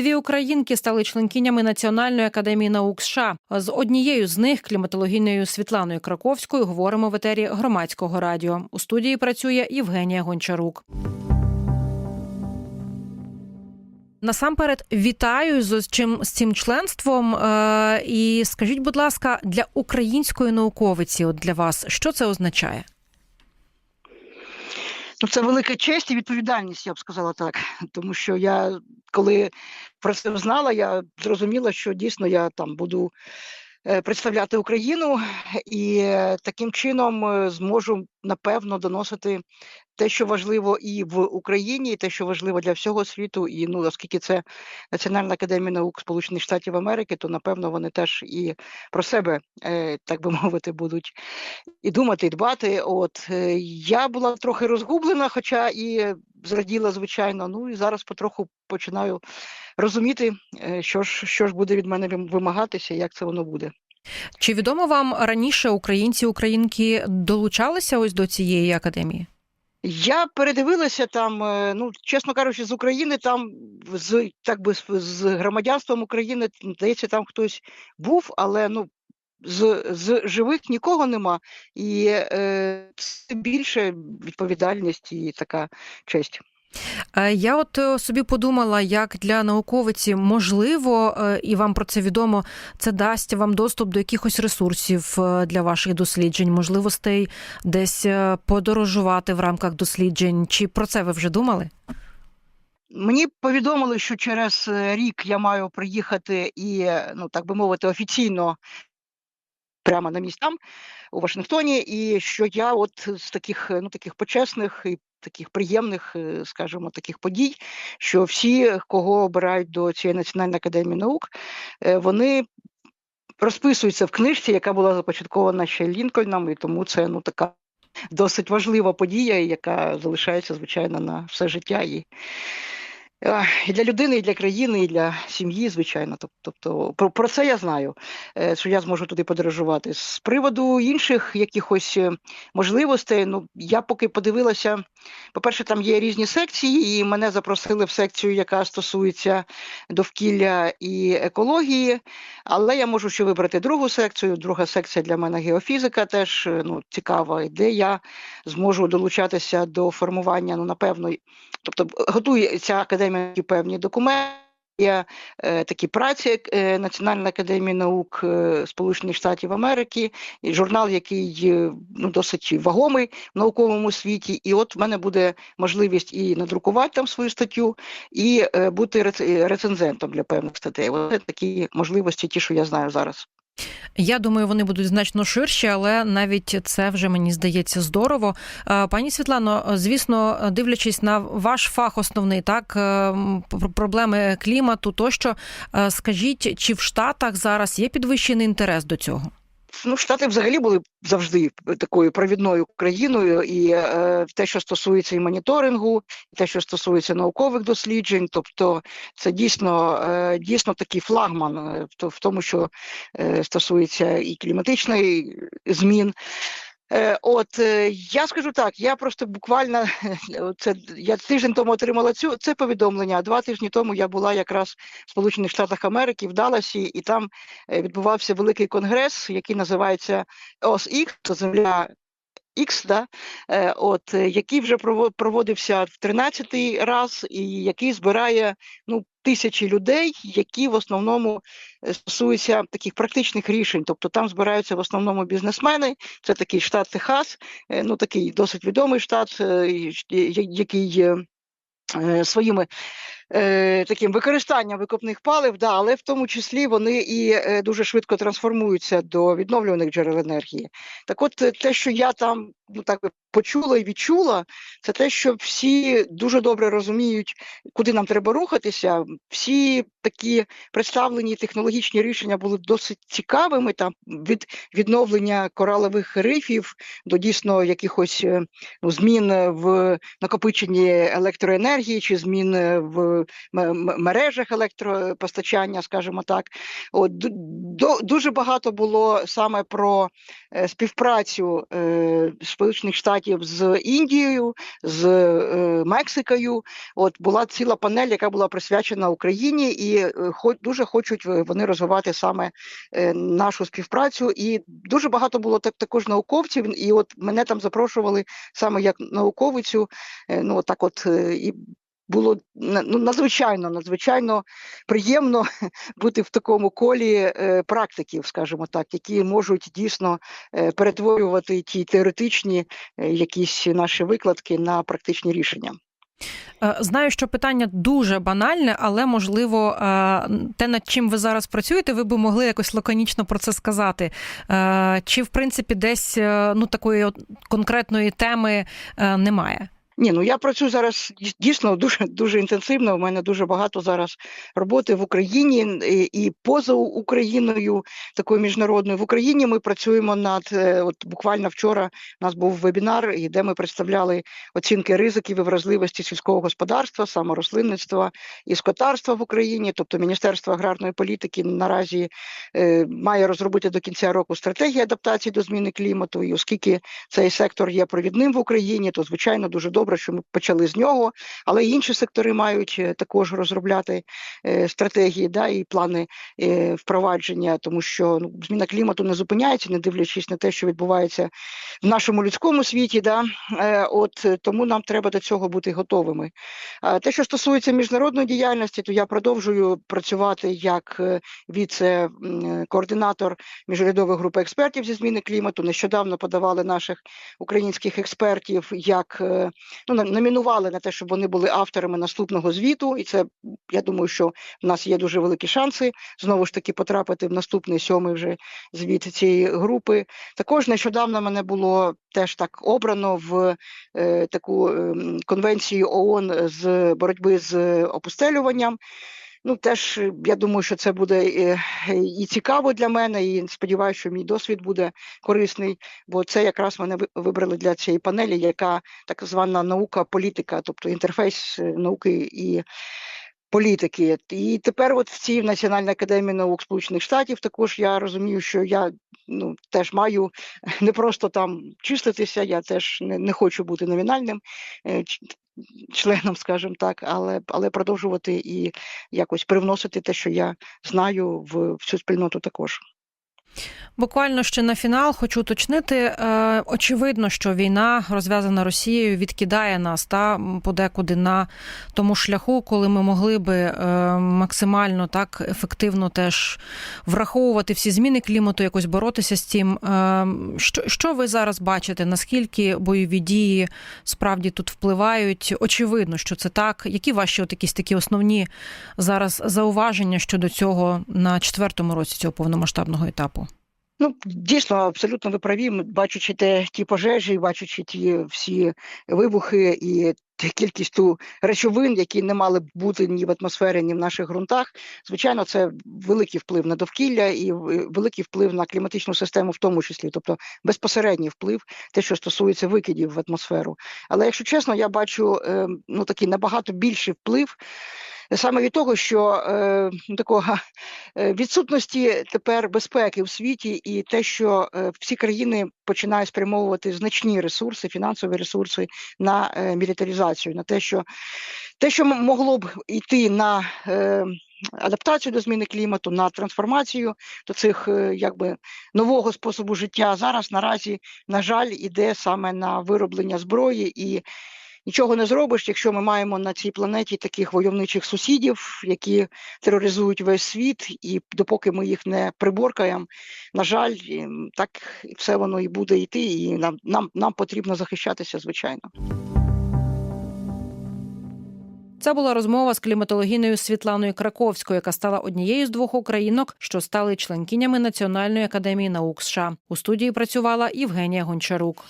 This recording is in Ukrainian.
Дві українки стали членкинями Національної академії наук США. З однією з них, кліматологінею Світланою Краковською, говоримо в етері громадського радіо. У студії працює Євгенія Гончарук. Насамперед вітаю з чим з цим членством. Е, і скажіть, будь ласка, для української науковиці, от для вас, що це означає? Ну, це велика честь і відповідальність, я б сказала так. Тому що я, коли про це знала, я зрозуміла, що дійсно я там буду е, представляти Україну і таким чином е, зможу напевно доносити те, що важливо і в Україні, і те, що важливо для всього світу. І ну, оскільки це Національна академія наук Сполучених Штатів Америки, то напевно вони теж і про себе, е, так би мовити, будуть і думати, і дбати. От я була трохи розгублена, хоча і зраділа, звичайно. Ну і зараз потроху починаю розуміти, е, що ж що ж буде від мене вимагатися, як це воно буде. Чи відомо вам раніше українці, українки долучалися ось до цієї академії? Я передивилася там, е, ну чесно кажучи, з України там з так би з- з громадянством України здається, там хтось був, але ну. З, з живих нікого нема, і е, це більше відповідальність і така честь. Е, Я от е, собі подумала, як для науковиці можливо, е, і вам про це відомо, це дасть вам доступ до якихось ресурсів для ваших досліджень, можливостей десь подорожувати в рамках досліджень. Чи про це ви вже думали? Мені повідомили, що через рік я маю приїхати і, ну так би мовити, офіційно прямо на місцям у Вашингтоні, і що я от з таких ну таких почесних і таких приємних, е, скажімо, таких подій, що всі, кого обирають до цієї національної академії наук, е, вони. Розписуються в книжці, яка була започаткована ще Лінкольном, і тому це ну така досить важлива подія, яка залишається звичайно на все життя і І для людини, і для країни, і для сім'ї, звичайно. Тобто про, про це я знаю, е, що я зможу туди подорожувати. З приводу інших якихось е, можливостей, ну я поки подивилася. По-перше, там є різні секції, і мене запросили в секцію, яка стосується довкілля і екології. Але я можу ще вибрати другу секцію. Друга секція для мене геофізика, теж е, ну, цікава, де я зможу долучатися до формування, ну напевно, тобто б- готує ця академія такі певні документи. Є е, такі праці е, Національної академії наук е, Сполучених Штатів Америки, журнал, який ну, досить вагомий в науковому світі. І от в мене буде можливість і надрукувати там свою статтю, і бути рецензентом для певних статей. Це такі можливості, ті, що я знаю зараз. Я думаю, вони будуть значно ширші, але навіть це вже мені здається здорово. Е, Пані Світлано, звісно, дивлячись на ваш фах основний, так е, проблеми клімату, тощо е, скажіть, чи в Штатах зараз є підвищений інтерес до цього? Ну, Штати взагалі були завжди такою провідною країною, і е, те, що стосується і моніторингу, і те, що стосується наукових досліджень, тобто це дійсно, е, дійсно такий флагман е, в тому, що е, стосується і кліматичної змін. Е, От е, я скажу так, я просто буквально це я тиждень тому отримала цю це повідомлення. Два тижні тому я була якраз в Сполучених Штатах Америки в Далласі, і там е, відбувався великий конгрес, який називається ОСІК це земля. X, да, е, от, е, який вже прово- проводився в 13-й раз, і який збирає ну, тисячі людей, які в основному е, стосуються таких практичних рішень. Тобто там збираються в основному бізнесмени. Це такий штат Техас, ну такий досить відомий штат, який своїми е, таким використанням викопних палив, да, але в тому числі вони і е, дуже швидко трансформуються до відновлюваних джерел енергії. Так от е, те, що я там ну так би почула і відчула, це те, що всі дуже добре розуміють, куди нам треба рухатися. Всі такі представлені технологічні рішення були досить цікавими. Там від відновлення коралових рифів до дійсно якихось е, ну, змін в накопиченні електроенергії чи змін в мережах електропостачання, скажімо так. От дуже багато було саме про е, співпрацю е, з Сполучених Штатів з Індією, з е, Мексикою. От була ціла панель, яка була присвячена Україні, і е, дуже хочуть вони розвивати саме е, нашу співпрацю. І дуже багато було так також науковців. І от мене там запрошували саме як науковицю. Ну так, от і було ну, надзвичайно, надзвичайно приємно бути в такому колі е, практиків, скажімо так, які можуть дійсно е, перетворювати ті теоретичні е, якісь наші викладки на практичні рішення. Знаю, що питання дуже банальне, але можливо, те, над чим ви зараз працюєте, ви би могли якось лаконічно про це сказати. Чи в принципі десь ну такої конкретної теми немає? Ні, ну я працюю зараз дійсно дуже дуже інтенсивно. У мене дуже багато зараз роботи в Україні і, і поза Україною, такою міжнародною. В Україні ми працюємо над е, от буквально вчора. У нас був вебінар, де ми представляли оцінки ризиків і вразливості сільського господарства, саме рослинництва і скотарства в Україні. Тобто Міністерство аграрної політики наразі е, має розробити до кінця року стратегію адаптації до зміни клімату. І оскільки цей сектор є провідним в Україні, то звичайно дуже добре, що ми почали з нього. Але інші сектори мають е, також розробляти е, стратегії да, і плани е, впровадження, тому що ну, зміна клімату не зупиняється, не дивлячись на те, що відбувається в нашому людському світі. Да? От тому нам треба до цього бути готовими. Те, що стосується міжнародної діяльності, то я продовжую працювати як віце-координатор міжурядової групи експертів зі зміни клімату. Нещодавно подавали наших українських експертів, як ну номінували на те, щоб вони були авторами наступного звіту. І це я думаю, що в нас є дуже великі шанси знову ж таки потрапити в наступний сьомий вже звіт цієї групи. Також нещодавно мене було теж так обрано в е, таку е, конвенцію ООН з боротьби з опустелюванням. Ну, теж е, я думаю, що це буде е, і цікаво для мене, і сподіваюся, що мій досвід буде корисний, бо це якраз мене вибрали для цієї панелі, яка так звана наука-політика, тобто інтерфейс е, науки і політики. І тепер, от в цій Національній академії наук Сполучених Штатів, також я розумію, що я ну теж маю не просто там числитися, я теж не, не хочу бути номінальним. е, Членом, скажімо так, але але продовжувати і якось привносити те, що я знаю в, в цю спільноту також. Буквально ще на фінал хочу уточнити. Е, очевидно, що війна розв'язана Росією відкидає нас та подекуди на тому шляху, коли ми могли би е, максимально так ефективно теж враховувати всі зміни клімату, якось боротися з цим. Е, що, що ви зараз бачите? Наскільки бойові дії справді тут впливають? Очевидно, що це так. Які ваші от якісь такі основні зараз зауваження щодо цього на четвертому році цього повномасштабного етапу? Ну, дійсно, абсолютно ви праві. Бачучи те, ті пожежі, бачучи ті всі вибухи і ту речовин, які не мали б бути ні в атмосфері, ні в наших ґрунтах, звичайно, це великий вплив на довкілля і великий вплив на кліматичну систему, в тому числі, тобто безпосередній вплив, те, що стосується викидів в атмосферу. Але якщо чесно, я бачу е, ну такий набагато більший вплив. Саме від того, що е, ну, такого е, відсутності тепер безпеки в світі, і те, що е, всі країни починають спрямовувати значні ресурси, фінансові ресурси на е, мілітаризацію, на те, що те, що могло б йти на е, адаптацію до зміни клімату, на трансформацію до цих е, якби нового способу життя, зараз наразі, на жаль, іде саме на вироблення зброї і. Нічого не зробиш, якщо ми маємо на цій планеті таких войовничих сусідів, які тероризують весь світ, і допоки ми їх не приборкаємо, на жаль, так все воно і буде йти, і нам, нам, нам потрібно захищатися, звичайно. Це була розмова з кліматологіною Світланою Краковською, яка стала однією з двох українок, що стали членкинями Національної академії наук США. У студії працювала Євгенія Гончарук.